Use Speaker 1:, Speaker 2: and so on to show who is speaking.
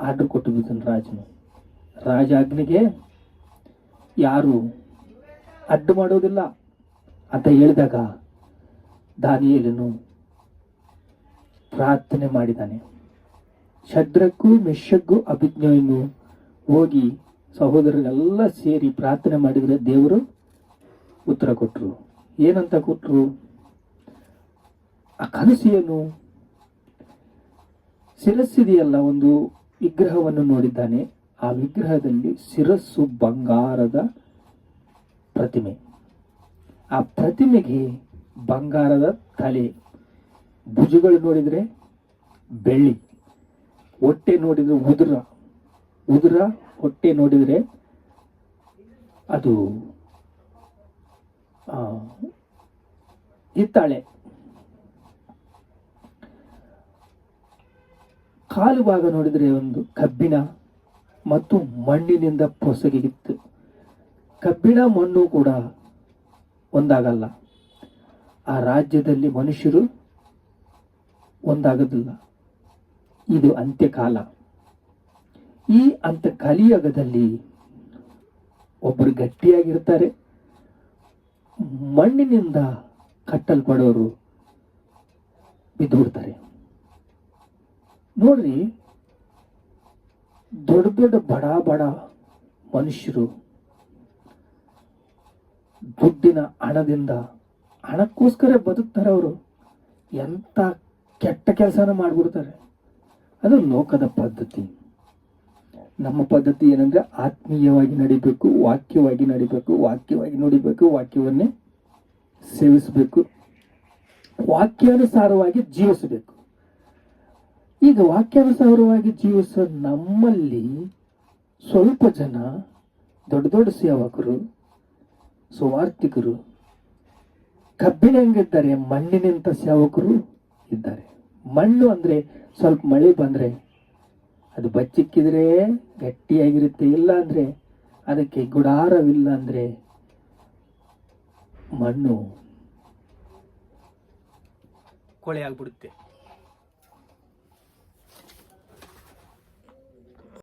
Speaker 1: Order ಕೊಟ್ಟು ರಾಜನು. ಅಗ್ನಿಗೆ ಯಾರು ಅಡ್ಡು ಮಾಡೋದಿಲ್ಲ ಅಂತ ಹೇಳಿದಾಗ ದಾನಿಯೇಲನು ಪ್ರಾರ್ಥನೆ ಮಾಡಿದ್ದಾನೆ. ಶದ್ರಕ್ಕೂ ಮೆಷಕ್ಕೂ ಅಭಿಜ್ಞೆಯನ್ನು ಹೋಗಿ ಸಹೋದರರೆಲ್ಲ ಸೇರಿ ಪ್ರಾರ್ಥನೆ ಮಾಡಿದರೆ ದೇವರು ಉತ್ತರ ಕೊಟ್ಟರು ಏನಂತ ಕೊಟ್ಟರು ಆ ಕನಸು ಏನು ಶಿರಸ್ಸಿದೆಯಲ್ಲ ಒಂದು ವಿಗ್ರಹವನ್ನು ನೋಡಿದ್ದಾನೆ. ಆ ವಿಗ್ರಹದಲ್ಲಿ ಶಿರಸ್ಸು ಬಂಗಾರದ ಪ್ರತಿಮೆ. ಆ ಪ್ರತಿಮೆಗೆ ಬಂಗಾರದ ತಲೆ. ಭುಜಗಳು ನೋಡಿದರೆ ಬೆಳ್ಳಿ. ಹೊಟ್ಟೆ ನೋಡಿದರೆ ಉದುರ. ಉದುರ ಹೊಟ್ಟೆ ನೋಡಿದರೆ ಅದು ಹಿತ್ತಾಳೆ. ಕಾಲು ಭಾಗ ನೋಡಿದರೆ ಒಂದು ಕಬ್ಬಿಣ ಮತ್ತು ಮಣ್ಣಿನಿಂದ ಪೊಸಗಿತ್ತು ಕಬ್ಬಿಣ, ಮಣ್ಣು ಕೂಡ ಒಂದಾಗಲ್ಲ. ಆ ರಾಜ್ಯದಲ್ಲಿ ಮನುಷ್ಯರು ಒಂದಾಗದಿಲ್ಲ. ಇದು ಅಂತ್ಯಕಾಲ. ಈ ಅಂತ ಕಲಿಯುಗದಲ್ಲಿ ಒಬ್ಬರು ಗಟ್ಟಿಯಾಗಿರ್ತಾರೆ. ಮಣ್ಣಿನಿಂದ ಕಟ್ಟಲ್ಪಡೋರು ಬಿದ್ದು ಬಿಡ್ತಾರೆ ನೋಡ್ರಿ ದೊಡ್ಡ ದೊಡ್ಡ ಬಡ ಬಡ ಮನುಷ್ಯರು ದುಡ್ಡಿನ ಹಣದಿಂದ ಹಣಕ್ಕೋಸ್ಕರ ಬದುಕ್ತಾರೆ ಅವರು. ಎಂಥ ಕೆಟ್ಟ ಕೆಲಸನ ಮಾಡಿಬಿಡ್ತಾರೆ. ಅದು ಲೋಕದ ಪದ್ಧತಿ. ನಮ್ಮ ಪದ್ಧತಿ ಏನಂದ್ರೆ ಆತ್ಮೀಯವಾಗಿ ನಡಿಬೇಕು, ವಾಕ್ಯವಾಗಿ ನಡಿಬೇಕು, ವಾಕ್ಯವಾಗಿ ನುಡಿಬೇಕು, ವಾಕ್ಯವನ್ನೇ ಸೇವಿಸಬೇಕು. ವಾಕ್ಯಾನುಸಾರವಾಗಿ ಜೀವಿಸಬೇಕು. ಈಗ ವಾಕ್ಯಾನುಸಾರವಾಗಿ ಜೀವಿಸೋ ನಮ್ಮಲ್ಲಿ ಸ್ವಲ್ಪ ಜನ ದೊಡ್ಡ ದೊಡ್ಡ ಸೇವಕರು ಸುವಾರ್ಥಿಕರು ಕಬ್ಬಿಣ ಹೆಂಗಿದ್ದಾರೆ ಮಣ್ಣಿನಿಂದ ಸೇವಕರು ಇದ್ದಾರೆ. ಮಣ್ಣು ಅಂದ್ರೆ ಸ್ವಲ್ಪ ಮಳೆ ಬಂದ್ರೆ ಅದು ಬಚ್ಚಿಕ್ಕಿದ್ರೆ ಗಟ್ಟಿಯಾಗಿರುತ್ತೆ, ಇಲ್ಲ ಅಂದ್ರೆ ಅದಕ್ಕೆ ಗುಡಾರವಿಲ್ಲ ಅಂದ್ರೆ ಮಣ್ಣು ಕೊಳೆ ಆಗ್ಬಿಡುತ್ತೆ.